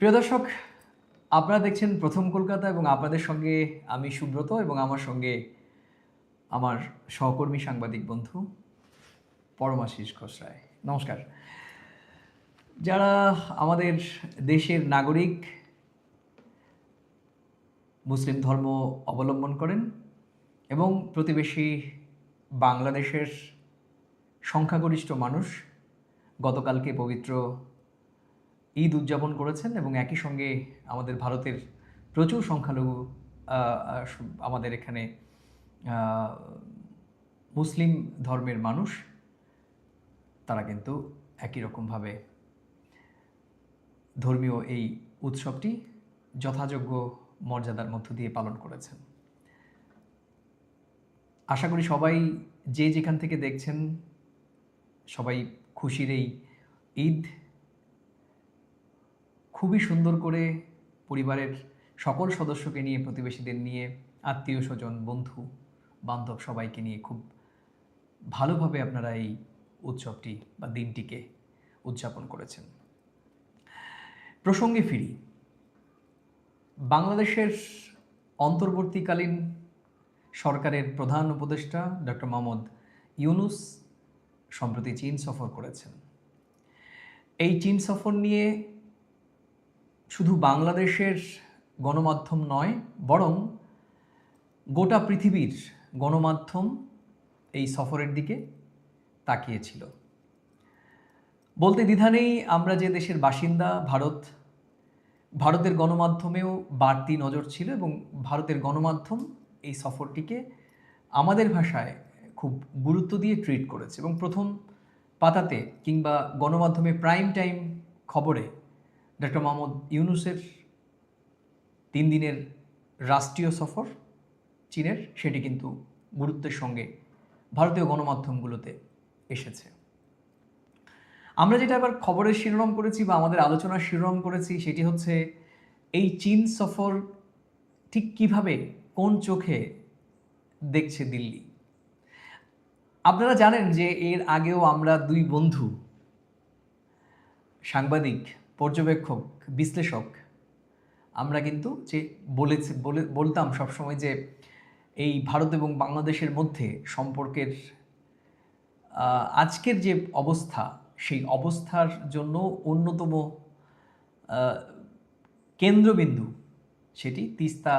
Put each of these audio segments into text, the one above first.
প্রিয় দর্শক, আপনারা দেখছেন প্রথম কলকাতা এবং আপনাদের সঙ্গে আমি সুব্রত এবং আমার সঙ্গে আমার সহকর্মী সাংবাদিক বন্ধু পরমাশিস রায়। নমস্কার। যারা আমাদের দেশের নাগরিক, মুসলিম ধর্ম অবলম্বন করেন এবং প্রতিবেশী বাংলাদেশের সংখ্যাগরিষ্ঠ মানুষ গতকালকে পবিত্র ঈদ উদযাপন করেছেন এবং একই সঙ্গে আমাদের ভারতের প্রচুর সংখ্যালঘু আমাদের এখানে মুসলিম ধর্মের মানুষ, তারা কিন্তু একই রকমভাবে ধর্মীয় এই উৎসবটি যথাযোগ্য মর্যাদার মধ্য দিয়ে পালন করেছেন। আশা করি সবাই যে যেখান থেকে দেখছেন, সবাই খুশির এই ঈদ খুবই সুন্দর করে পরিবারের সকল সদস্যকে নিয়ে, প্রতিবেশীদের নিয়ে, আত্মীয় স্বজন, বন্ধু, বান্ধব সবাইকে নিয়ে খুব ভালোভাবে আপনারা এই উৎসবটি বা দিনটিকে উদযাপন করেছেন। প্রসঙ্গে ফিরি। বাংলাদেশের অন্তর্বর্তীকালীন সরকারের প্রধান উপদেষ্টা ডক্টর মোহাম্মদ ইউনুস সম্প্রতি চীন সফর করেছেন। এই চীন সফর নিয়ে শুধু বাংলাদেশের গণমাধ্যম নয়, বরং গোটা পৃথিবীর গণমাধ্যম এই সফরের দিকে তাকিয়েছিল। বলতে দ্বিধা নেই, আমরা যে দেশের বাসিন্দা, ভারত, ভারতের গণমাধ্যমেও বাড়তি নজর ছিল এবং ভারতের গণমাধ্যম এই সফরটিকে আমাদের ভাষায় খুব গুরুত্ব দিয়ে ট্রিট করেছে এবং প্রথম পাতাতে কিংবা গণমাধ্যমে প্রাইম টাইম খবরে ডক্টর মোহাম্মদ ইউনুসের তিন দিনের রাষ্ট্রীয় সফর চীনের, সেটি কিন্তু গুরুত্বের সঙ্গে ভারতীয় গণমাধ্যমগুলোতে এসেছে। আমরা যেটা আবার খবরের শিরোনাম করেছি বা আমাদের আলোচনার শিরোনাম করেছি, সেটি হচ্ছে এই চীন সফর ঠিক কীভাবে, কোন চোখে দেখছে দিল্লি? আপনারা জানেন যে এর আগেও আমরা দুই বন্ধু সাংবাদিক পর্যবেক্ষক, বিশ্লেষক, আমরা কিন্তু যে বলেছি, বলে, বলতাম সবসময় যে এই ভারত এবং বাংলাদেশের মধ্যে সম্পর্কের আজকের যে অবস্থা, সেই অবস্থার জন্য অন্যতম কেন্দ্রবিন্দু সেটি তিস্তা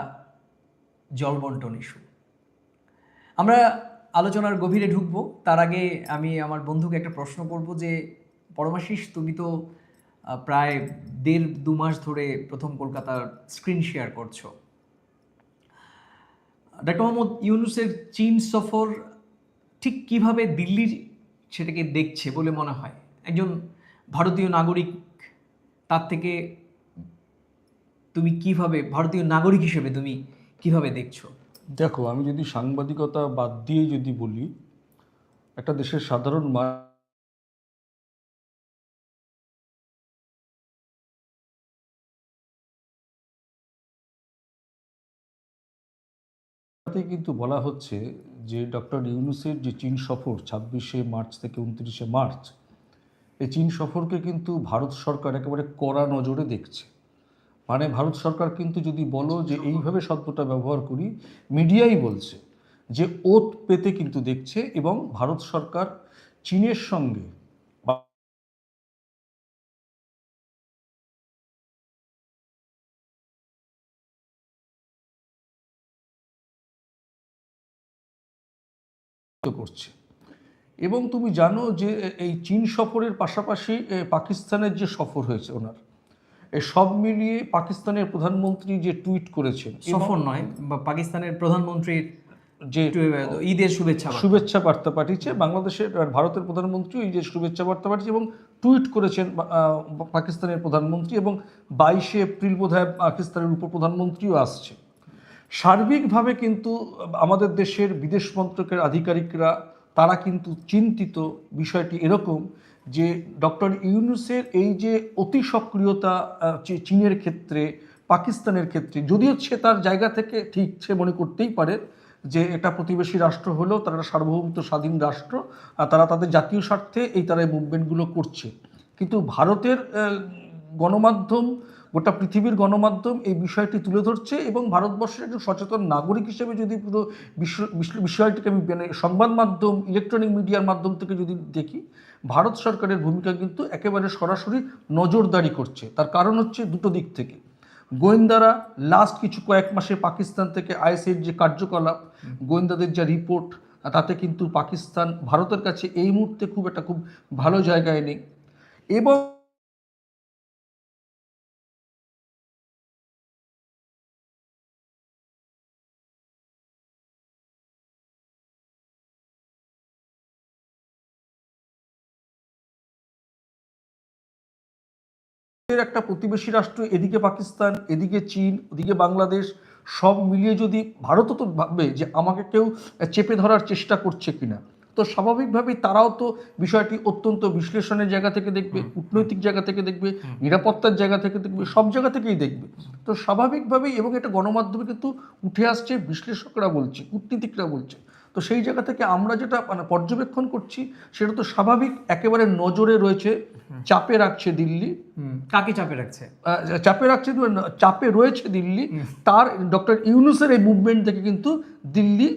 জলবন্টন ইস্যু আমরা আলোচনার গভীরে ঢুকব। তার আগে আমি আমার বন্ধুকে একটা প্রশ্ন করব যে পরমাশিস তুমি তো প্রায় দেড় দু মাস ধরে প্রথম কলকাতার স্ক্রিন শেয়ার করছ। ডক্টর মোহাম্মদ ইউনুসের চীন সফর ঠিক কীভাবে দিল্লির সেটাকে দেখছে বলে মনে হয়? একজন ভারতীয় নাগরিক, তার থেকে তুমি কীভাবে, ভারতীয় নাগরিক হিসেবে তুমি কীভাবে দেখছ? দেখো, আমি যদি সাংবাদিকতা বাদ দিয়ে যদি বলি, একটা দেশের সাধারণ মা- তাতে কিন্তু বলা হচ্ছে যে ডক্টর ইউনুসের যে চীন সফর ছাব্বিশে মার্চ থেকে উনত্রিশে মার্চ, এই চীন সফরকে কিন্তু ভারত সরকার একেবারে কড়া নজরে দেখছে। মানে ভারত সরকার কিন্তু যদি বলো যে এইভাবে শব্দটা ব্যবহার করি, মিডিয়াই বলছে যে ওত পেতে কিন্তু দেখছে এবং ভারত সরকার চীনের সঙ্গে করছে। এবং তুমি জানো যে এই চীন সফরের পাশাপাশি পাকিস্তানের যে সফর হয়েছে ওনার এই সব মিলিয়ে পাকিস্তানের প্রধানমন্ত্রী যে টুইট করেছেন সফর নয় বা পাকিস্তানের প্রধানমন্ত্রীর যে ঈদের শুভেচ্ছা শুভেচ্ছা বার্তা পাঠিয়েছে বাংলাদেশের ভারতের প্রধানমন্ত্রী যে শুভেচ্ছা বার্তা পাঠিয়েছে এবং টুইট করেছেন পাকিস্তানের প্রধানমন্ত্রী এবং বাইশে এপ্রিল বোধহয় পাকিস্তানের উপপ্রধানমন্ত্রীও আসছে। সার্বিকভাবে কিন্তু আমাদের দেশের বিদেশ মন্ত্রকের আধিকারিকরা, তারা কিন্তু চিন্তিত বিষয়টি এরকম যে ডক্টর ইউনুসের এই যে অতি সক্রিয়তা চীনের ক্ষেত্রে, পাকিস্তানের ক্ষেত্রে, যদিও সে তার জায়গা থেকে ঠিক সে মনে করতেই পারে যে এটা প্রতিবেশী রাষ্ট্র হলেও তারা সার্বভৌমত্ব স্বাধীন রাষ্ট্র তারা তাদের জাতীয় স্বার্থে এই তারা এই মুভমেন্টগুলো করছে। কিন্তু ভারতের গণমাধ্যম গোটা পৃথিবীর গণমাধ্যম এই বিষয়টি তুলে ধরছে এবং ভারতবর্ষের একজন সচেতন নাগরিক হিসেবে যদি পুরো বিষয়টিকে আমি মানে সংবাদ মাধ্যম ইলেকট্রনিক মিডিয়ার মাধ্যম থেকে যদি দেখি, ভারত সরকারের ভূমিকা কিন্তু একেবারে সরাসরি নজরদারি করছে। তার কারণ হচ্ছে দুটো দিক থেকে। গোয়েন্দারা লাস্ট কিছু কয়েক মাসে পাকিস্তান থেকে আইএসের যে কার্যকলাপ, গোয়েন্দাদের যা রিপোর্ট তাতে কিন্তু পাকিস্তান, ভারতের কাছে এই মুহূর্তে খুব একটা খুব ভালো জায়গায় নেই। এবং এর একটা প্রতিবেশী রাষ্ট্র এদিকে পাকিস্তান এদিকে চীন ওদিকে বাংলাদেশ সব মিলিয়ে যদি ভারতও তো ভাববে যে আমাকে কেউ চেপে ধরার চেষ্টা করছে কিনা তো স্বাভাবিকভাবেই তারাও তো বিষয়টি অত্যন্ত বিশ্লেষণের জায়গা থেকে দেখবে কূটনৈতিক জায়গা থেকে দেখবে নিরাপত্তার জায়গা থেকে দেখবে সব জায়গা থেকেই দেখবে। তো স্বাভাবিকভাবেই এবং এটা গণমাধ্যমে কিন্তু উঠে আসছে বিশ্লেষকরা বলছে কূটনীতিকরা বলছে। তো সেই জায়গা থেকে আমরা যেটা মানে পর্যবেক্ষণ করছি সেটা তো স্বাভাবিক একেবারে নজরে রয়েছে চাপে রাখছে দিল্লি। কাকে চাপে রাখছে? চাপে রাখছে চাপে রয়েছে দিল্লি তার ডক্টর ইউনুসের এই মুভমেন্ট থেকে কিন্তু দিল্লি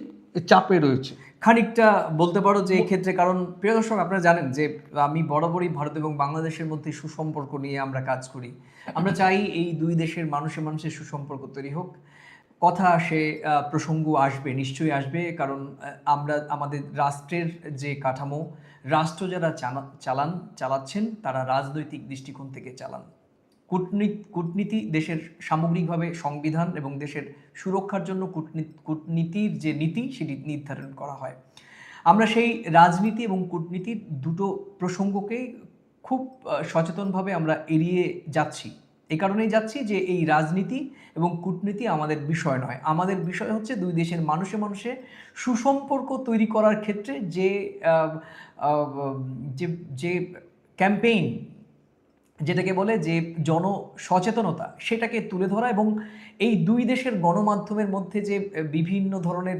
চাপে রয়েছে। খানিকটা বলতে পারো যে এই ক্ষেত্রে কারণ প্রিয় দর্শক আপনারা জানেন যে আমি বরাবরই ভারত এবং বাংলাদেশের মধ্যে সুসম্পর্ক নিয়ে আমরা কাজ করি। আমরা চাই এই দুই দেশের মানুষে মানুষের সুসম্পর্ক তৈরি হোক। কথা আসে প্রসঙ্গ আসবে, নিশ্চয়ই আসবে। কারণ আমরা, আমাদের রাষ্ট্রের যে কাঠামো, রাষ্ট্র যারা চালা- চালান, চালাচ্ছেন, তারা রাজনৈতিক দৃষ্টিকোণ থেকে চালান। কূটনীতি কূটনীতি দেশের সামগ্রিকভাবে সংবিধান এবং দেশের সুরক্ষার জন্য কূটনীতি কূটনীতির যে নীতি, সেটি নির্ধারণ করা হয়। আমরা সেই রাজনীতি এবং কূটনীতির দুটো প্রসঙ্গকেই খুব সচেতনভাবে আমরা এড়িয়ে যাচ্ছি। এই কারণেই যাচ্ছি যে এই রাজনীতি এবং কূটনীতি আমাদের বিষয় নয়। আমাদের বিষয় হচ্ছে দুই দেশের মানুষে মানুষে সুসম্পর্ক তৈরি করার ক্ষেত্রে যে যে ক্যাম্পেইন যেটাকে বলে যে জন সচেতনতা সেটাকে তুলে ধরা এবং এই দুই দেশের গণমাধ্যমের মধ্যে যে বিভিন্ন ধরনের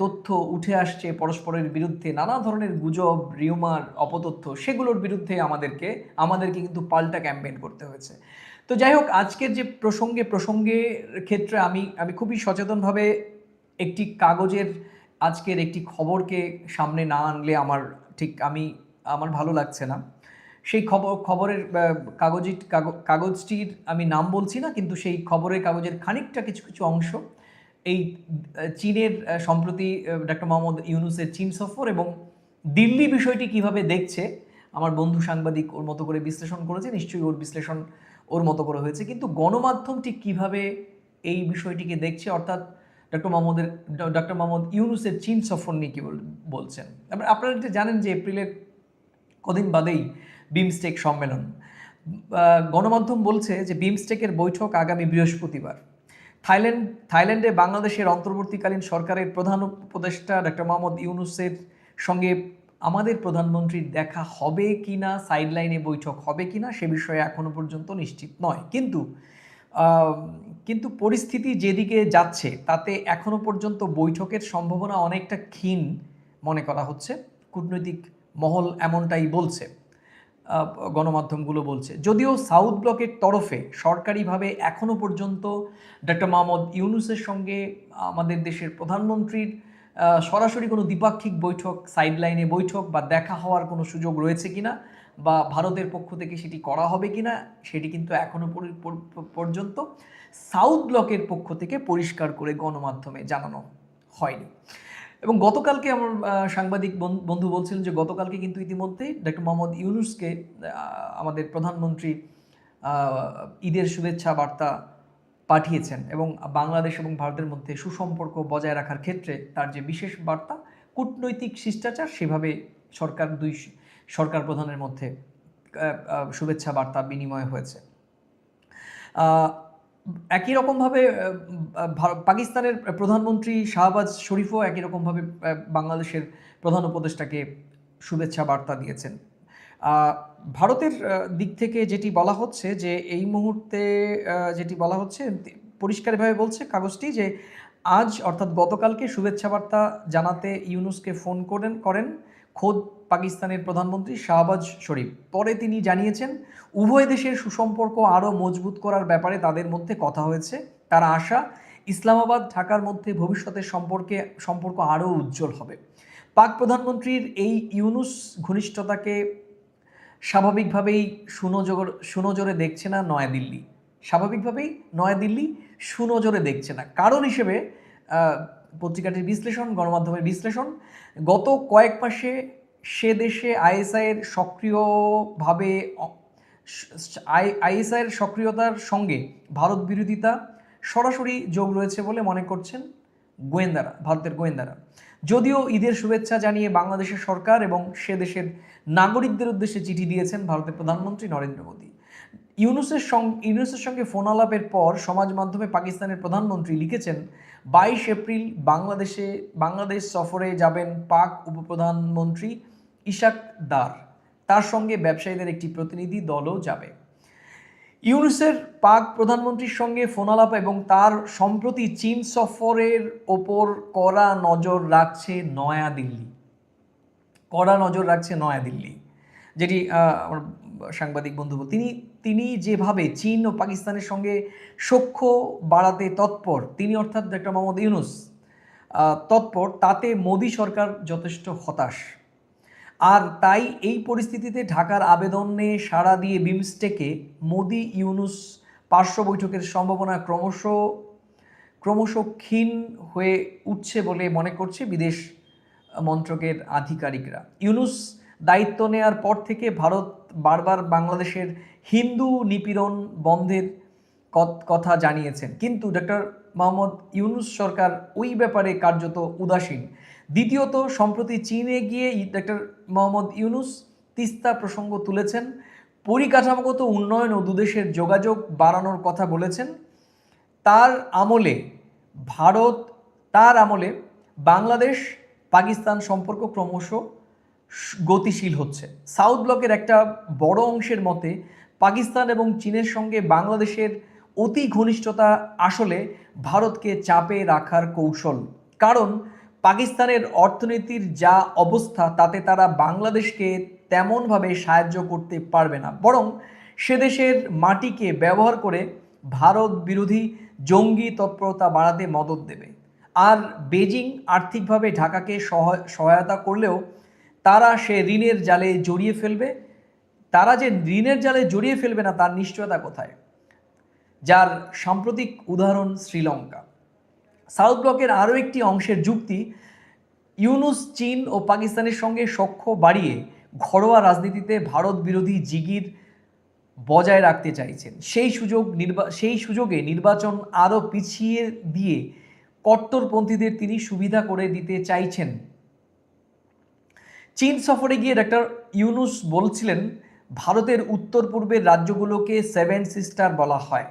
তথ্য উঠে আসছে পরস্পরের বিরুদ্ধে, নানা ধরনের গুজব, রিউমার, অপতথ্য, সেগুলোর বিরুদ্ধে আমাদেরকে আমাদেরকে কিন্তু পাল্টা ক্যাম্পেইন করতে হয়েছে। তো যাই হোক, আজকের যে প্রসঙ্গে, প্রসঙ্গের ক্ষেত্রে আমি আমি খুবই সচেতনভাবে একটি কাগজের আজকের একটি খবরকে সামনে না আনলে আমার ঠিক আমি, আমার ভালো লাগছে না। সেই খবর খবরের কাগজি কাগজটির আমি নাম বলছি না, কিন্তু সেই খবরের, কাগজের খানিকটা কিছু কিছু অংশ। এই চীনের সম্প্রতি ডক্টর মোহাম্মদ ইউনুসের চীন সফর এবং দিল্লি বিষয়টি কীভাবে দেখছে, আমার বন্ধু সাংবাদিক ওর মতো করে বিশ্লেষণ করেছে, নিশ্চয়ই ওর বিশ্লেষণ ওর মতো করে হয়েছে। কিন্তু গণমাধ্যম ঠিক কীভাবে এই বিষয়টিকে দেখছে, অর্থাৎ ডক্টর মোহাম্মদের ডক্টর মোহাম্মদ ইউনুসের চীন সফর নিয়ে কি বল- বলছেন? আপনারা এটা জানেন যে এপ্রিলের কদিন বাদেই বিমস্টেক সম্মেলন। গণমাধ্যম বলছে যে বিমস্টেকের বৈঠক আগামী বৃহস্পতিবার। থাইল্যান্ড, থাইল্যান্ডে বাংলাদেশের অন্তর্বর্তীকালীন সরকারের প্রধান উপদেষ্টা ডক্টর মোহাম্মদ ইউনুসের সঙ্গে আমাদের প্রধানমন্ত্রীর দেখা হবে কি না সাইডলাইনে বৈঠক হবে কি না, সে বিষয়ে এখনও পর্যন্ত নিশ্চিত নয়। কিন্তু কিন্তু পরিস্থিতি যেদিকে যাচ্ছে, তাতে এখনও পর্যন্ত বৈঠকের সম্ভাবনা অনেকটা ক্ষীণ মনে করা হচ্ছে। কূটনৈতিক মহল এমনটাই বলছে গণমাধ্যমগুলো বলছে। যদিও সাউথ ব্লকের তরফে সরকারিভাবে এখনও পর্যন্ত ডক্টর মোহাম্মদ ইউনুসের সঙ্গে আমাদের দেশের প্রধানমন্ত্রীর সরাসরি কোনো দ্বিপাক্ষিক বৈঠক সাইডলাইনে বৈঠক বা দেখা হওয়ার কোনো সুযোগ রয়েছে কিনা বা ভারতের পক্ষ থেকে সেটি করা হবে কিনা সেটি কিন্তু এখনও পরি- পর- পর্যন্ত সাউথ ব্লকের পক্ষ থেকে পরিষ্কার করে গণমাধ্যমে জানানো হয়নি। এবং গতকালকে আমার সাংবাদিক বন- বন্ধু বলছিলেন যে গতকালকে কিন্তু ইতিমধ্যেই ডক্টর মোহাম্মদ ইউনুসকে আমাদের প্রধানমন্ত্রী ঈদের শুভেচ্ছা বার্তা পাঠিয়েছেন এবং বাংলাদেশ এবং ভারতের মধ্যে সুসম্পর্ক বজায় রাখার ক্ষেত্রে তার যে বিশেষ বার্তা, কূটনৈতিক শিষ্টাচার, সেভাবে সরকার দুই সরকার প্রধানের মধ্যে শুভেচ্ছা বার্তা বিনিময় হয়েছে। একই রকমভাবে পাকিস্তানের প্রধানমন্ত্রী শাহবাজ শরীফও একই রকমভাবে বাংলাদেশের প্রধান উপদেষ্টাকে শুভেচ্ছা বার্তা দিয়েছেন। ভারতের দিক থেকে যেটি বলা হচ্ছে যে এই মুহূর্তে যেটি বলা হচ্ছে পরিষ্কারভাবে বলছে কাগজটি যে আজ, অর্থাৎ গতকালকে শুভেচ্ছা বার্তা জানাতে ইউনুসকে ফোন করেন করেন খোদ পাকিস্তানের প্রধানমন্ত্রী শাহবাজ শরীফ। পরে তিনি জানিয়েছেন, উভয় দেশের সুসম্পর্ক আরও মজবুত করার ব্যাপারে তাদের মধ্যে কথা হয়েছে। তারা আশা, ইসলামাবাদ, ঢাকার মধ্যে ভবিষ্যতের সম্পর্কে, সম্পর্ক আরও উজ্জ্বল হবে। পাক প্রধানমন্ত্রীর এই ইউনুস ঘনিষ্ঠতাকে স্বাভাবিকভাবেই সুনজর সুনজরে দেখছে না নয়াদিল্লি। স্বাভাবিকভাবেই নয়াদিল্লি সুনজরে দেখছে না। কারণ হিসেবে পত্রিকাটির বিশ্লেষণ, গণমাধ্যমের বিশ্লেষণ, গত কয়েক মাসে সে দেশে আইএসআইয়ের সক্রিয়ভাবে আইএসআইয়ের সক্রিয়তার সঙ্গে ভারত বিরোধিতা সরাসরি যোগ রয়েছে বলে মনে করছেন গোয়েন্দারা, ভারতের গোয়েন্দারা। যদিও ঈদের শুভেচ্ছা জানিয়ে বাংলাদেশের সরকার এবং সে দেশের নাগরিকদের উদ্দেশ্যে চিঠি দিয়েছেন ভারতের প্রধানমন্ত্রী নরেন্দ্র মোদী। ইউনুসের সঙ্গে ইউনুসের সঙ্গে ফোন আলাপের পর সমাজ মাধ্যমে পাকিস্তানের প্রধানমন্ত্রী লিখেছেন, বাইশ এপ্রিল বাংলাদেশে, বাংলাদেশ সফরে যাবেন পাক উপপ্রধানমন্ত্রী ইশাক দার। তার সঙ্গে ব্যবসায়ীদের একটি প্রতিনিধি দলও যাবে। ইউনুসের পাক প্রধানমন্ত্রীর সঙ্গে ফোনালাপ এবং তার সম্প্রতি চীন সফরের ওপর কড়া নজর রাখছে নয়াদিল্লি। কড়া নজর রাখছে নয়াদিল্লি। যেটি আমার সাংবাদিক বন্ধু তিনি তিনি যেভাবে চীন ও পাকিস্তানের সঙ্গে সখ্য বাড়াতে তৎপর, তিনি অর্থাৎ ডক্টর মোহাম্মদ ইউনুস তৎপর, তাতে মোদী সরকার যথেষ্ট হতাশ। আর তাই এই পরিস্থিতিতে ঢাকার আবেদনে সাড়া দিয়ে বিমস্টেকে মোদি ইউনুস পার্শ্ব বৈঠকের সম্ভাবনা ক্রমশ ক্রমশ ক্ষীণ হয়ে উঠছে বলে মনে করছে বিদেশ মন্ত্রকের আধিকারিকরা। ইউনুস দায়িত্ব নেয়ার পর থেকে ভারত বারবার বাংলাদেশের হিন্দু নিপীড়ন বন্ধের কথা জানিয়েছেন। কিন্তু ডক্টর মোহাম্মদ ইউনুস সরকার ওই ব্যাপারে কার্যত উদাসীন। দ্বিতীয়ত, সম্প্রতি চীনে গিয়ে ডক্টর মোহাম্মদ ইউনুস তিস্তা প্রসঙ্গ তুলেছেন। পরিকাঠামোগত উন্নয়ন ও দুদেশের যোগাযোগ বাড়ানোর কথা বলেছেন। তার আমলে ভারত, তার আমলে বাংলাদেশ পাকিস্তান সম্পর্ক ক্রমশ গতিশীল হচ্ছে। সাউথ ব্লকের একটা বড় অংশের মতে, পাকিস্তান এবং চীনের সঙ্গে বাংলাদেশের অতি ঘনিষ্ঠতা আসলে ভারতকে চাপে রাখার কৌশল। কারণ, পাকিস্তানের অর্থনীতির যা অবস্থা, তাতে তারা বাংলাদেশকে তেমনভাবে সাহায্য করতে পারবে না। বরং, সে দেশের মাটিকে ব্যবহার করে ভারত বিরোধী জঙ্গি তৎপরতা বাড়াতে মদত দেবে। আর বেজিং আর্থিকভাবে ঢাকাকে সহায়- সহায়তা করলেও তারা সে ঋণের জালে জড়িয়ে ফেলবে। তারা যে ঋণের জালে জড়িয়ে ফেলবে না, তার নিশ্চয়তা কোথায়? যার সাম্প্রতিক উদাহরণ শ্রীলঙ্কা। সাউথ ব্লকের আরও একটি অংশের যুক্তি, ইউনুস চীন ও পাকিস্তানের সঙ্গে সখ্য বাড়িয়ে ঘরোয়া রাজনীতিতে ভারত বিরোধী জিগির বজায় রাখতে চাইছেন। সেই সুযোগ নির্বা সেই সুযোগে নির্বাচন আরও পিছিয়ে দিয়ে কট্টরপন্থীদের তিনি সুবিধা করে দিতে চাইছেন। চীন সফরে গিয়ে ডক্টর ইউনুস বলছিলেন, ভারতের উত্তর পূর্বের রাজ্যগুলোকে সেভেন সিস্টার বলা হয়।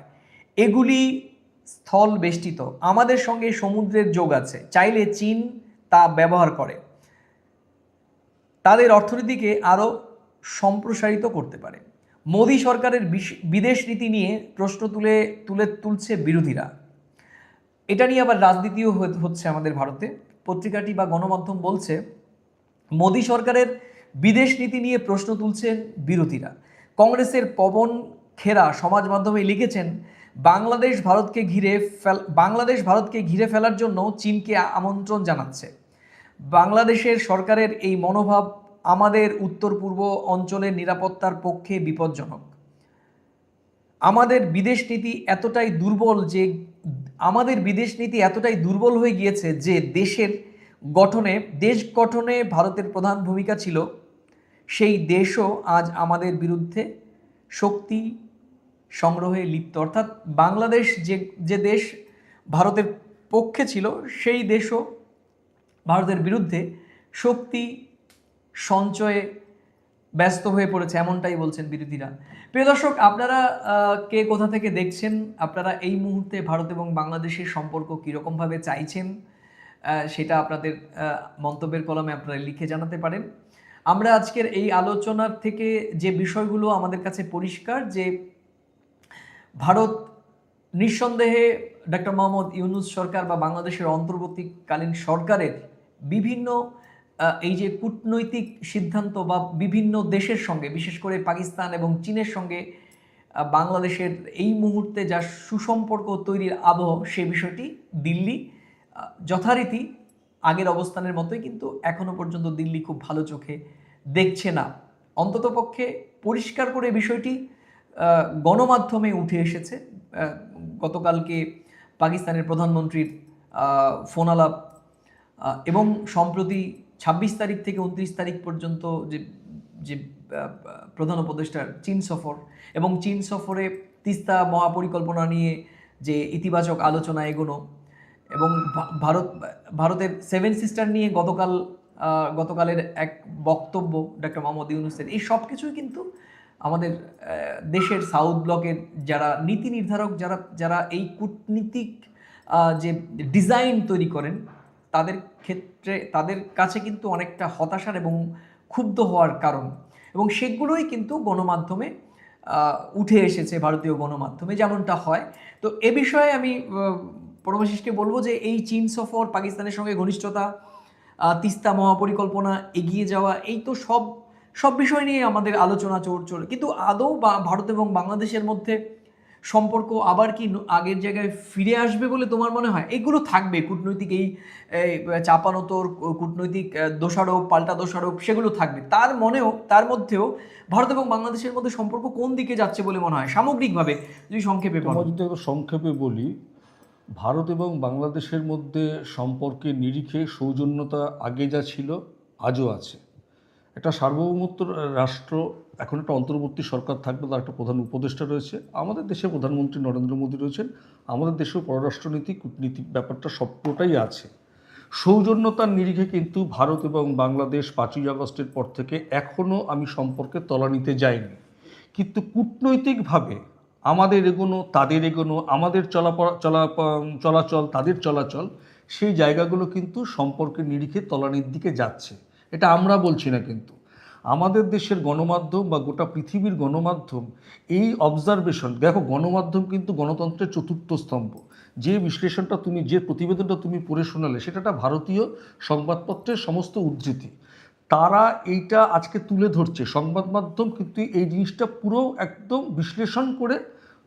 এগুলি স্থল বেষ্টিত। আমাদের সঙ্গে সমুদ্রের যোগ আছে। চাইলে চীন তা ব্যবহার করে। তাদের অর্থনীতিকে আরও সম্প্রসারিত করতে পারে। মোদী সরকারের বিদেশ নীতি নিয়ে প্রশ্ন তুলে তুলে তুলছে বিরোধীরা। এটা নিয়ে আবার রাজনীতিও হচ্ছে আমাদের ভারতে। পত্রিকাটি বা গণমাধ্যম বলছে, মোদী সরকারের বিদেশ নীতি নিয়ে প্রশ্ন তুলছেন বিরোধীরা। কংগ্রেসের পবন খেরা সমাজ মাধ্যমে লিখেছেন, বাংলাদেশ ভারতকে ঘিরে ফেল বাংলাদেশ ভারতকে ঘিরে ফেলার জন্য চীনকে আমন্ত্রণ জানাচ্ছে। বাংলাদেশের সরকারের এই মনোভাব আমাদের উত্তর পূর্ব অঞ্চলের নিরাপত্তার পক্ষে বিপজ্জনক। আমাদের বিদেশ নীতি এতটাই দুর্বল যে আমাদের বিদেশ নীতি এতটাই দুর্বল হয়ে গিয়েছে যে দেশের গঠনে, দেশ গঠনে ভারতের প্রধান ভূমিকা ছিল সেই দেশও আজ আমাদের বিরুদ্ধে শক্তি সংগ্রহে লিপ্ত। অর্থাৎ বাংলাদেশ যে যে দেশ ভারতের পক্ষে ছিল, সেই দেশও ভারতের বিরুদ্ধে শক্তি সঞ্চয়ে ব্যস্ত হয়ে পড়েছে, এমনটাই বলছেন বিরোধীরা। প্রিয় দর্শক, আপনারা কে কোথা থেকে দেখছেন? আপনারা এই মুহূর্তে ভারত এবং বাংলাদেশের সম্পর্ক কীরকমভাবে চাইছেন? সেটা আপনাদের মন্তব্যের কলমে আপনারা লিখে জানাতে পারেন। আমরা আজকের এই আলোচনার থেকে যে বিষয়গুলো আমাদের কাছে পরিষ্কার, যে ভারত নিঃসন্দেহে ডক্টর মোহাম্মদ ইউনুস সরকার বা বাংলাদেশের অন্তর্বর্তীকালীন সরকারের বিভিন্ন এই যে কূটনৈতিক সিদ্ধান্ত বা বিভিন্ন দেশের সঙ্গে বিশেষ করে পাকিস্তান এবং চীনের সঙ্গে বাংলাদেশের এই মুহূর্তে যা সুসম্পর্ক তৈরির আবহ সে বিষয়টি দিল্লি যথারীতি আগের অবস্থানের মতোই কিন্তু এখনও পর্যন্ত দিল্লি খুব ভালো চোখে দেখছে না। অন্ততপক্ষে পরিষ্কার করে বিষয়টি গণমাধ্যমে উঠে এসেছে। গতকালকে পাকিস্তানের প্রধানমন্ত্রীর আহ, ফোন আলাপ আহ, এবং সম্প্রতি ছাব্বিশ তারিখ থেকে উনত্রিশ তারিখ পর্যন্ত যে যে প্রধান উপদেষ্টার চীন সফর এবং চীন সফরে তিস্তা মহাপরিকল্পনা নিয়ে যে ইতিবাচক আলোচনা এগোনো এবং ভারত, ভারতের সেভেন সিস্টার নিয়ে গতকাল গতকালের এক বক্তব্য ডক্টর মোহাম্মদ ইউনুসের, এই সব কিছুই কিন্তু আমাদের দেশের সাউথ ব্লকের যারা নীতি নির্ধারক, যারা যারা এই কূটনীতিক যে ডিজাইন তৈরি করেন তাদের ক্ষেত্রে তাদের কাছে কিন্তু অনেকটা হতাশার এবং ক্ষুব্ধ হওয়ার কারণ। এবং সেগুলোই কিন্তু গণমাধ্যমে উঠে এসেছে ভারতীয় গণমাধ্যমে যেমনটা হয়। তো এ বিষয়ে আমি আহ, পরমাশিসকে বলব যে এই চীন সফর পাকিস্তানের সঙ্গে ঘনিষ্ঠতা তিস্তা মহাপরিকল্পনা এগিয়ে যাওয়া এই তো সব সব বিষয় নিয়ে আমাদের আলোচনা চল চলে কিন্তু আদৌ বা ভারত এবং বাংলাদেশের মধ্যে সম্পর্ক আবার কি আগের জায়গায় ফিরে আসবে বলে তোমার মনে হয়? এগুলো থাকবে, কূটনৈতিক এই চাপানোতর, কূটনৈতিক দোষারোপ, পাল্টা দোষারোপ, সেগুলো থাকবে। তার মনেও, তার মধ্যেও ভারত এবং বাংলাদেশের মধ্যে সম্পর্ক কোন দিকে যাচ্ছে বলে মনে হয়? সামগ্রিকভাবে যদি সংক্ষেপে যদি সংক্ষেপে বলি, ভারত এবং বাংলাদেশের মধ্যে সম্পর্কের নিরিখে সৌজন্যতা আগে যা ছিল, আজও আছে। একটা সার্বভৌমত্ব, রাষ্ট্র এখন একটা অন্তর্বর্তী সরকার থাকবে, তার একটা প্রধান উপদেষ্টা রয়েছে। আমাদের দেশে প্রধানমন্ত্রী নরেন্দ্র মোদী রয়েছেন। আমাদের দেশেও পররাষ্ট্রনীতি কূটনীতি ব্যাপারটা সবটাই আছে। সৌজন্যতার নিরিখে কিন্তু ভারত এবং বাংলাদেশ পাঁচই আগস্টের পর থেকে এখনও আমি সম্পর্কে তলানিতে যাইনি। কিন্তু কূটনৈতিকভাবে আমাদের এগোনো, তাদের এগোনো, আমাদের চলাপড়া চলা চলাচল, তাদের চলাচল, সেই জায়গাগুলো কিন্তু সম্পর্কের নিরিখে তলানির দিকে যাচ্ছে। এটা আমরা বলছি না কিন্তু। আমাদের দেশের গণমাধ্যম বা গোটা পৃথিবীর গণমাধ্যম এই অবজারভেশন দেখো গণমাধ্যম কিন্তু গণতন্ত্রের চতুর্থ স্তম্ভ। যে বিশ্লেষণটা তুমি, যে প্রতিবেদনটা তুমি পড়ে শোনালে, সেটা ভারতীয় সংবাদপত্রের সমস্ত উদ্ধৃতি। তারা এইটা আজকে তুলে ধরছে। সংবাদ মাধ্যম কিন্তু এই জিনিসটা পুরো একদম বিশ্লেষণ করে,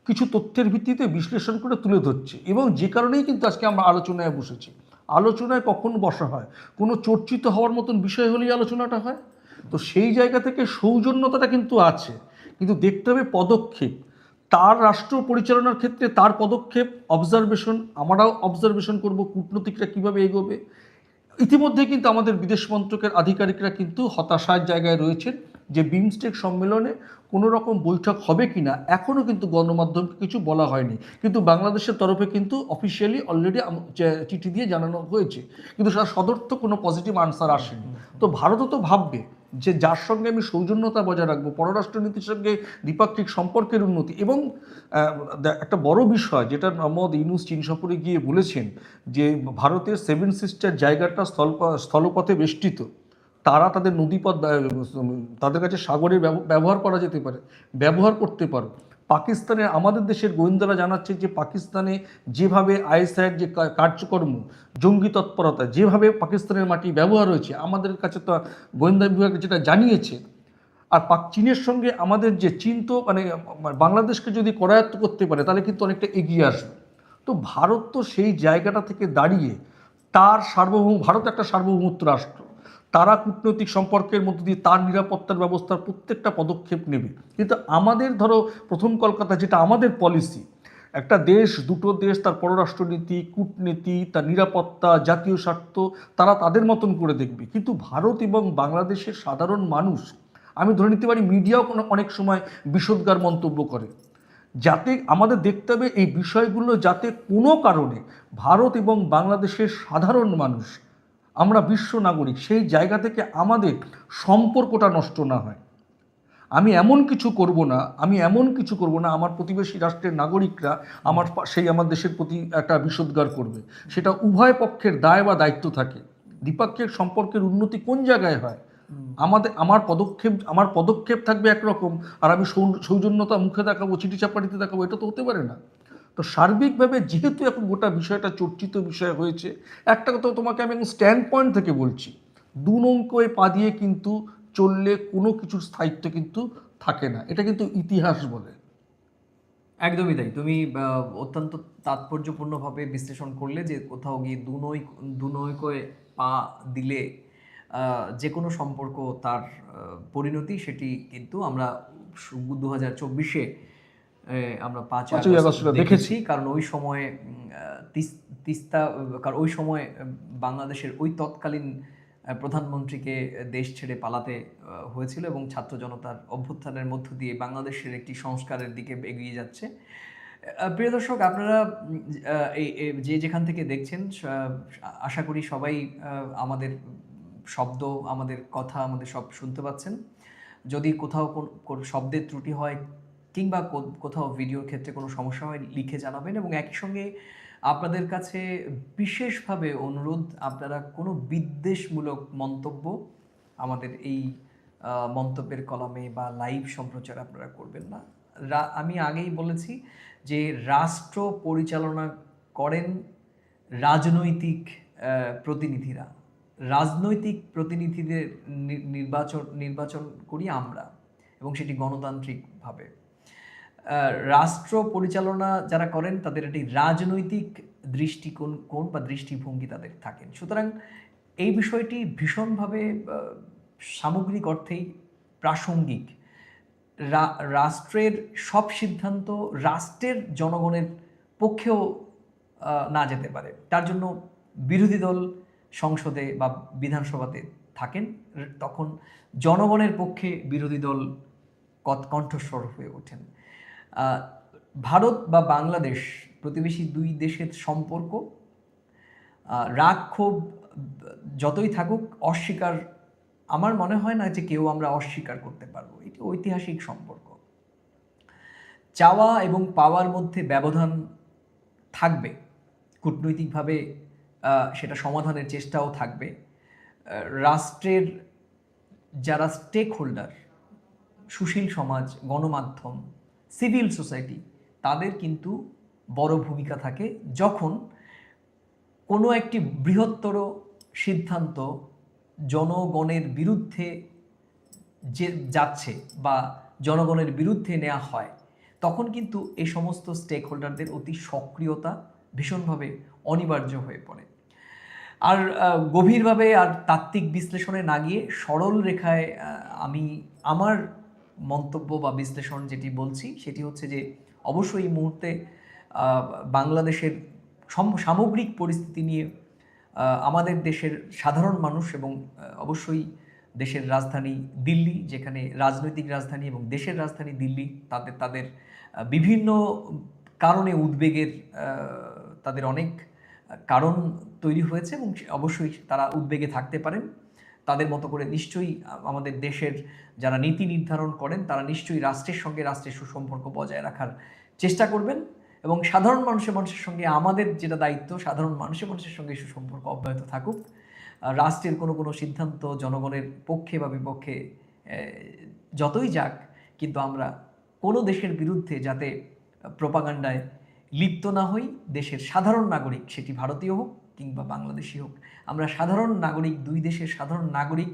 কিছু তথ্যের ভিত্তিতে বিশ্লেষণ করে তুলে ধরছে। এবং যে কারণেই কিন্তু আজকে আমরা আলোচনায় বসেছি। আলোচনায় কখন বসা হয়? কোনো চর্চিত হওয়ার মতন বিষয় হলেই আলোচনাটা হয়? তো সেই জায়গা থেকে সৌজন্যতাটা কিন্তু আছে। কিন্তু দেখতে হবে পদক্ষেপ। তার রাষ্ট্র পরিচালনার ক্ষেত্রে তার পদক্ষেপ অবজারভেশন আমরাও অবজারভেশন করব, কূটনৈতিকরা কীভাবে এগোবে। ইতিমধ্যে কিন্তু আমাদের বিদেশ মন্ত্রকের আধিকারিকরা কিন্তু হতাশার জায়গায় রয়েছেন যে বিমস্টেক সম্মেলনে কোনো রকম বৈঠক হবে কি না এখনও কিন্তু গণমাধ্যমকে কিছু বলা হয়নি। কিন্তু বাংলাদেশের তরফে কিন্তু অফিসিয়ালি অলরেডি চিঠি দিয়ে জানানো হয়েছে। কিন্তু সদর্থ কোনো পজিটিভ আনসার আসেনি। তো ভারতও তো ভাববে যে যার সঙ্গে আমি সৌজন্যতা বজায় রাখব পররাষ্ট্রনীতির সঙ্গে দ্বিপাক্ষিক সম্পর্কের উন্নতি এবং একটা বড় বিষয় যেটা মোহাম্মদ ইউনুস চীন সফরে গিয়ে বলেছেন যে ভারতের সেভেন সিস্টার জায়গাটা স্থল, স্থলপথে বেষ্টিত। তারা তাদের নদীপথ তাদের কাছে সাগরের ব্যব- ব্যবহার করা যেতে পারে, ব্যবহার করতে পারো পাকিস্তানের, আমাদের দেশের গোয়েন্দারা জানাচ্ছে যে পাকিস্তানে যেভাবে আইএসআইয়ের যে কার্যকর্ম, জঙ্গি তৎপরতা, যেভাবে পাকিস্তানের মাটি ব্যবহার হয়েছে, আমাদের কাছে তো গোয়েন্দা বিভাগ যেটা জানিয়েছে, আর পাক, চীনের সঙ্গে আমাদের যে চীন তো মানে বাংলাদেশকে যদি করায়ত্ত করতে পারে, তাহলে কিন্তু অনেকটা এগিয়ে আসবে। তো ভারত তো সেই জায়গাটা থেকে দাঁড়িয়ে, তার সার্বভৌম, ভারত একটা সার্বভৌমত্ব রাষ্ট্র। তারা কূটনৈতিক সম্পর্কের মধ্য দিয়ে তার নিরাপত্তার ব্যবস্থার প্রত্যেকটা পদক্ষেপ নেবে। কিন্তু আমাদের ধরো প্রথম কলকাতা যেটা আমাদের পলিসি একটা দেশ, দুটো দেশ, তার পররাষ্ট্রনীতি, কূটনীতি, তার নিরাপত্তা, জাতীয় স্বার্থ, তারা তাদের মতন করে দেখবে। কিন্তু ভারত এবং বাংলাদেশের সাধারণ মানুষ, আমি ধরে নিতে পারি মিডিয়াও কোনো অনেক সময় বিষোদ্গার মন্তব্য করে। যাতে আমাদের দেখতে হবে এই বিষয়গুলো যাতে কোনো কারণে ভারত এবং বাংলাদেশের সাধারণ মানুষ আমরা বিশ্ব নাগরিক সেই জায়গা থেকে আমাদের সম্পর্কটা নষ্ট না হয়। আমি এমন কিছু করব না আমি এমন কিছু করব না আমার প্রতিবেশী রাষ্ট্রের নাগরিকরা আমার সেই আমার দেশের প্রতি একটা বিষোদ্গার করবে। সেটা উভয় পক্ষের দায় বা দায়িত্ব থাকে। দ্বিপাক্ষিক সম্পর্কের উন্নতি কোন জায়গায় হয়? আমাদের আমার পদক্ষেপ আমার পদক্ষেপ থাকবে একরকম আর আমি সৌজন্যতা মুখে দেখাবো চিঠি চাপাটিতে দেখাবো এটা তো হতে পারে না। তো সার্বিকভাবে যেহেতু এখন গোটা বিষয়টা চর্চিত বিষয় হয়েছে, একটা কথা তোমাকে আমি এখন স্ট্যান্ড পয়েন্ট থেকে বলছি, দু নৌকোয় পা দিয়ে কিন্তু চললে কোনো কিছুর স্থায়িত্ব কিন্তু থাকে না। এটা কিন্তু ইতিহাস বলে। একদমই তাই। তুমি অত্যন্ত তাৎপর্যপূর্ণভাবে বিশ্লেষণ করলে যে কোথাও গিয়ে দুনৈ দুনৈকয়ে পা দিলে যে কোনো সম্পর্ক তার পরিণতি, সেটি কিন্তু আমরা দু হাজার চব্বিশে আমরা পাঁচ আগস্ট দেখেছি। কারণ ওই সময়ে তিস্তা কারণ ওই সময় বাংলাদেশের ওই তৎকালীন প্রধানমন্ত্রীকে দেশ ছেড়ে পালাতে হয়েছিল এবং ছাত্র জনতার অভ্যুত্থানের মধ্য দিয়ে বাংলাদেশের একটি সংস্কারের দিকে এগিয়ে যাচ্ছে প্রিয় দর্শক আপনারা এই যে যেখান থেকে দেখছেন আশা করি সবাই আমাদের শব্দ আমাদের কথা আমাদের সব শুনতে পাচ্ছেন যদি কোথাও কোন শব্দের ত্রুটি হয় কিংবা কোথাও ভিডিওর ক্ষেত্রে কোনো সমস্যা হয়, লিখে জানাবেন এবং একই সঙ্গে আপনাদের কাছে বিশেষভাবে অনুরোধ, আপনারা কোনো বিদ্বেষমূলক মন্তব্য আমাদের এই মন্তব্যের কলামে বা লাইভ সম্প্রচার আপনারা করবেন না। আমি আগেই বলেছি যে রাষ্ট্র পরিচালনা করেন রাজনৈতিক প্রতিনিধিরা। রাজনৈতিক প্রতিনিধিদের নির্বাচন নির্বাচন করি আমরা এবং সেটি গণতান্ত্রিকভাবে। রাষ্ট্র পরিচালনা যারা করেন, তাদের একটি রাজনৈতিক দৃষ্টিকোণ, কোণ বা দৃষ্টিভঙ্গি তাদের থাকেন। সুতরাং এই বিষয়টি ভীষণভাবে সামগ্রিক অর্থেই প্রাসঙ্গিক। রাষ্ট্রের সব সিদ্ধান্ত রাষ্ট্রের জনগণের পক্ষেও না যেতে পারে। তার জন্য বিরোধী দল সংসদে বা বিধানসভাতে থাকেন। তখন জনগণের পক্ষে বিরোধী দল কণ্ঠস্বর হয়ে ওঠেন। ভারত বা বাংলাদেশ প্রতিবেশী দুই দেশের সম্পর্ক রাগ ক্ষোভ যতই থাকুক, অস্বীকার, আমার মনে হয় না যে কেউ আমরা অস্বীকার করতে পারব। এটি ঐতিহাসিক সম্পর্ক। চাওয়া এবং পাওয়ার মধ্যে ব্যবধান থাকবে। কূটনৈতিকভাবে সেটা সমাধানের চেষ্টাও থাকবে। রাষ্ট্রের যারা স্টেক হোল্ডার সুশীল সমাজ, গণমাধ্যম সিভিল সোসাইটি, তাদের কিন্তু বড় ভূমিকা থাকে যখন কোনো একটি বৃহত্তর সিদ্ধান্ত জনগণের বিরুদ্ধে যে যাচ্ছে বা জনগণের বিরুদ্ধে নেওয়া হয়, তখন কিন্তু এই সমস্ত স্টেক হোল্ডারদের অতি সক্রিয়তা ভীষণভাবে অনিবার্য হয়ে পড়ে। আর গভীরভাবে আর তাত্ত্বিক বিশ্লেষণে না গিয়ে সরল রেখায় আমি আমার মন্তব্য বা বিশ্লেষণ যেটি বলছি, সেটি হচ্ছে যে অবশ্যই এই মুহূর্তে বাংলাদেশের সম- সামগ্রিক পরিস্থিতি নিয়ে আমাদের দেশের সাধারণ মানুষ এবং অবশ্যই দেশের রাজধানী দিল্লি, যেখানে রাজনৈতিক রাজধানী এবং দেশের রাজধানী দিল্লি তাদের তাদের বিভিন্ন কারণে উদ্বেগের তাদের অনেক কারণ তৈরি হয়েছে এবং অবশ্যই তারা উদ্বেগে থাকতে পারেন। তাদের মতো করে নিশ্চয়ই আমাদের দেশের যারা নীতি নির্ধারণ করেন, তারা নিশ্চয়ই রাষ্ট্রের সঙ্গে রাষ্ট্রের সুসম্পর্ক বজায় রাখার চেষ্টা করবেন এবং সাধারণ মানুষের মানুষের সঙ্গে আমাদের যেটা দায়িত্ব, সাধারণ মানুষের মানুষের সঙ্গে সুসম্পর্ক অব্যাহত থাকুক। রাষ্ট্রের কোনো কোনো সিদ্ধান্ত জনগণের পক্ষে বা বিপক্ষে যতই যাক, কিন্তু আমরা কোনো দেশের বিরুদ্ধে যাতে প্রপাগান্ডায় লিপ্ত না হই, দেশের সাধারণ নাগরিক সেটি ভারতীয় হোক কিংবা বাংলাদেশি হোক, আমরা সাধারণ নাগরিক, দুই দেশের সাধারণ নাগরিক,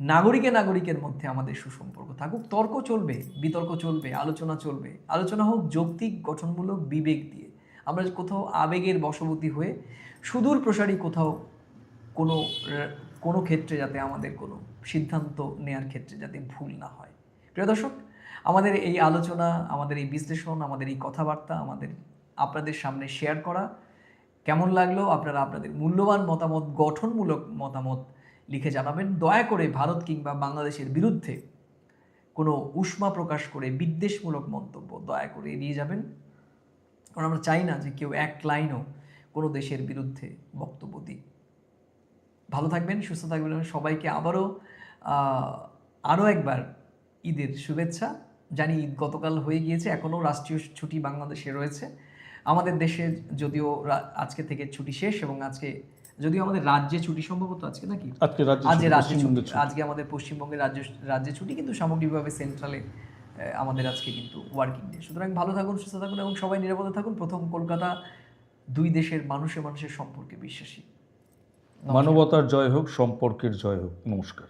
নাগরিকে নাগরিকের মধ্যে আমাদের সুসম্পর্ক থাকুক। তর্ক চলবে, বিতর্ক চলবে, আলোচনা চলবে। আলোচনা হোক যৌক্তিক, গঠনমূলক, বিবেক দিয়ে। আমরা কোথাও আবেগের বশবর্তী হয়ে সুদূর প্রসারী কোথাও কোনো কোনো ক্ষেত্রে যাতে আমাদের কোনো সিদ্ধান্ত নেয়ার ক্ষেত্রে যাতে ভুল না হয়। প্রিয় দর্শক, আমাদের এই আলোচনা, আমাদের এই বিশ্লেষণ, আমাদের এই কথাবার্তা, আমাদের আপনাদের সামনে শেয়ার করা কেমন লাগল? আপনারা আপনাদের মূল্যবান মতামত, গঠনমূলক মতামত লিখে জানাবেন। দয়া করে ভারত কিংবা বাংলাদেশের বিরুদ্ধে কোনো উষ্মা প্রকাশ করে বিদ্বেষমূলক মন্তব্য দয়া করে এড়িয়ে যাবেন। কারণ আমরা চাই না যে কেউ এক লাইনও কোনো দেশের বিরুদ্ধে বক্তব্য দিই ভালো থাকবেন, সুস্থ থাকবেন সবাইকে আবারও আরও একবার ঈদের শুভেচ্ছা। জানি ঈদ গতকাল হয়ে গিয়েছে, এখনও রাষ্ট্রীয় ছুটি বাংলাদেশে রয়েছে। আমাদের দেশে যদিও আজকে থেকে ছুটি শেষ এবং আজকে যদিও আমাদের রাজ্যে ছুটি সম্ভবত আজকে নাকি? আজকে রাজ্যে রাজ্যে। আজকে আমাদের পশ্চিমবঙ্গের রাজ্য রাজ্যে ছুটি কিন্তু সামগ্রিকভাবে সেন্ট্রালে আমাদের আজকে কিন্তু ওয়ার্কিং ডে সুতরাং ভালো থাকুন সুস্থ থাকুন এবং সবাই নিরাপদে থাকুন। প্রথম কলকাতা দুই দেশের মানুষে মানুষের সম্পর্কে বিশ্বাসী। মানবতার জয় হোক সম্পর্কের জয় হোক। নমস্কার।